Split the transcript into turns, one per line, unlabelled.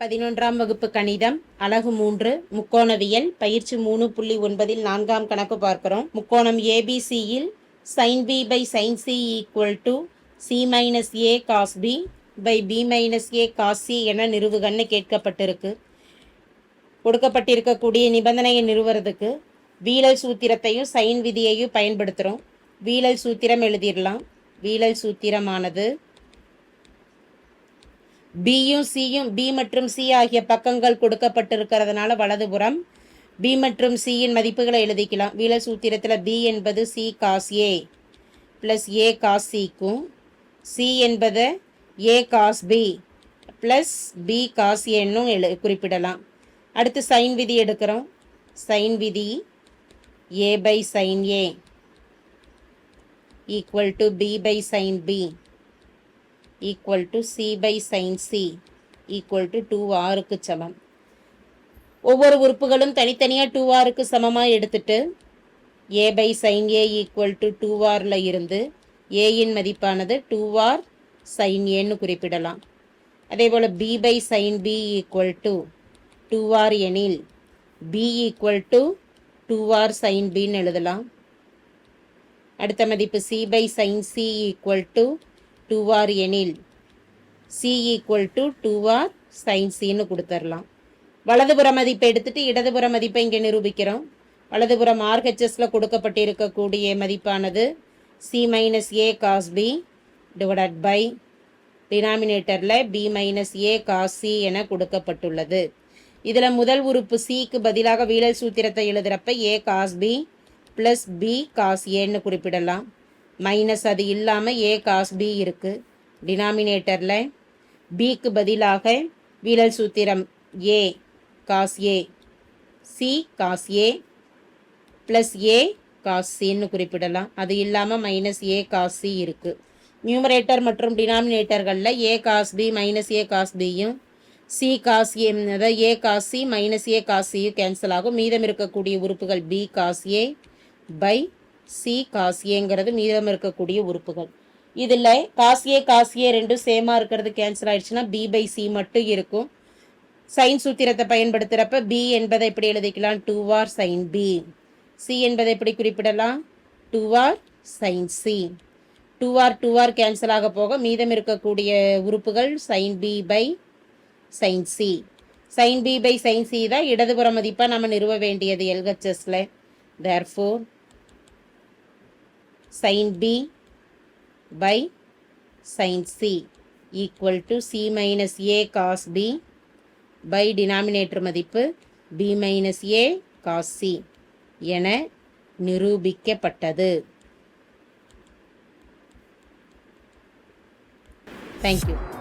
பதினொன்றாம் வகுப்பு கணிதம் அலகு மூன்று முக்கோணவியல் பயிற்சி மூணு புள்ளி ஒன்பதில் நான்காம் கணக்கு பார்க்கிறோம். முக்கோணம் ஏபிசியில் sine B by sine C equal to C minus A cos B by B minus A cos C என நிறுவுகன்னு கேட்கப்பட்டிருக்கு. கொடுக்கப்பட்டிருக்கக்கூடிய நிபந்தனையை நிறுவுறதுக்கு வீழல் சூத்திரத்தையும் சைன் விதியையும் பயன்படுத்துகிறோம் வீழல் சூத்திரம் எழுதிடலாம். வீழல் சூத்திரமானது பியும் சியும் பி மற்றும் சி ஆகிய பக்கங்கள் கொடுக்கப்பட்டிருக்கிறதுனால வலதுபுறம் பி மற்றும் சியின் மதிப்புகளை எழுதிக்கலாம். வீல சூத்திரத்தில் பி என்பது C cos A plus A cos சிக்கும் சி என்பது A cos B plus B cos ஏன்னும் எழு குறிப்பிடலாம். அடுத்து சைன் விதி எடுக்கிறோம். சைன் விதி A by sine A equal to B by sine B equal to C by sine C equal to two ஆருக்கு சமம். ஒவ்வொரு உறுப்புகளும் தனித்தனியாக டூ ஆருக்கு சமமாக எடுத்துட்டு A by sine A equal to two ஆரில் இருந்து ஏயின் மதிப்பானது டூ ஆர் சைன் ஏன்னு குறிப்பிடலாம். அதே போல் B by sine B equal to two R எனில் B equal to two R sine பின்னு எழுதலாம். அடுத்த மதிப்பு C by sine C equal to two R எனில் C equal to two R sine சின்னு கொடுத்துடலாம் வலதுபுற மதிப்பை எடுத்துட்டு இடதுபுற மதிப்பை இங்கே நிரூபிக்கிறோம். வலதுபுறம் ஆர்ஹெச்எஸில் கொடுக்கப்பட்டிருக்கக்கூடிய மதிப்பானது C minus A cos B divided by டினாமினேட்டரில் B minus A cos C என கொடுக்கப்பட்டுள்ளது. இதில் முதல் உறுப்பு சிக்கு பதிலாக வீழல் சூத்திரத்தை எழுதுகிறப்ப A cos B plus B cos ஏன்னு குறிப்பிடலாம். மைனஸ் அது இல்லாமல் ஏ காஸ் பி இருக்குது டினாமினேட்டரில் பிக்கு பதிலாக வீழல் சூத்திரம் A cos A C cos A plus A cos சின்னு குறிப்பிடலாம். அது இல்லாமல் மைனஸ் ஏ காஸ் சி இருக்குது நியூமரேட்டர் மற்றும் டினாமினேட்டர்களில் A cos B minus A cos பியும் சி காஸ் ஏ அதாவது A cos C minus A cos சியும் cancel ஆகும். மீதம் இருக்கக்கூடிய உறுப்புகள் B cos A by C cos ஏங்கிறது மீதம் இருக்கக்கூடிய உறுப்புகள். இதில் காசியே காசியே ரெண்டும் சேமாக இருக்கிறது கேன்சல் ஆயிடுச்சுன்னா பி பை சி மட்டும் இருக்கும். சைன் சூத்திரத்தை பயன்படுத்துகிறப்ப பி என்பதை எப்படி எழுதிக்கலாம்? Two R sine B C என்பதை எப்படி குறிப்பிடலாம்? Two R sine C two R two R cancel ஆக போக மீதம் இருக்கக்கூடிய உறுப்புகள் sine B by sine C sine B by sine C தான் இடதுபுற மதிப்பாக நம்ம நிறுவ வேண்டியது எல்ஹெச்எஸில் therefore sin b by sin c equal to c minus a cos b by denominator மதிப்பு b minus a cos c என நிரூபிக்கப்பட்டது தேங்க்யூ